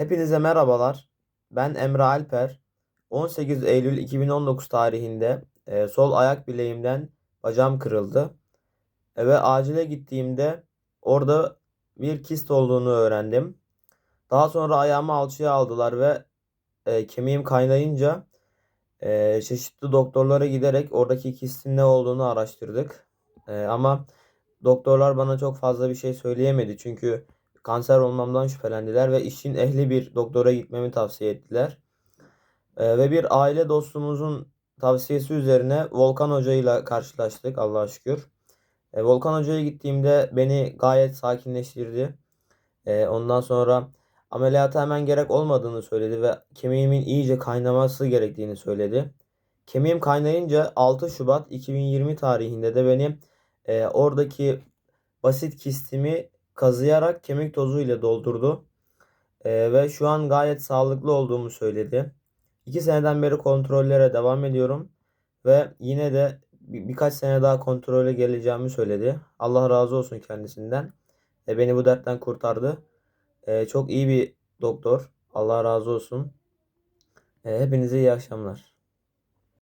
Hepinize merhabalar. Ben Emre Alper. 18 Eylül 2019 tarihinde e, sol ayak bileğimden bacağım kırıldı. E, ve acile gittiğimde orada bir kist olduğunu öğrendim. Daha sonra ayağımı alçıya aldılar ve e, kemiğim kaynayınca e, çeşitli doktorlara giderek oradaki kistin ne olduğunu araştırdık. E, ama doktorlar bana çok fazla bir şey söyleyemedi çünkü kanser olmamdan şüphelendiler ve işin ehli bir doktora gitmemi tavsiye ettiler. Ee, ve bir aile dostumuzun tavsiyesi üzerine Volkan Hoca ile karşılaştık Allah'a şükür. Ee, Volkan Hoca'ya gittiğimde beni gayet sakinleştirdi. Ee, ondan sonra ameliyata hemen gerek olmadığını söyledi ve kemiğimin iyice kaynaması gerektiğini söyledi. Kemiğim kaynayınca 6 Şubat 2020 tarihinde de beni e, oradaki basit kistimi kazıyarak kemik tozu ile doldurdu. Ee, ve şu an gayet sağlıklı olduğumu söyledi. 2 seneden beri kontrollere devam ediyorum. Ve yine de bir, birkaç sene daha kontrole geleceğimi söyledi. Allah razı olsun kendisinden. E, beni bu dertten kurtardı. E, çok iyi bir doktor. Allah razı olsun. E, hepinize iyi akşamlar.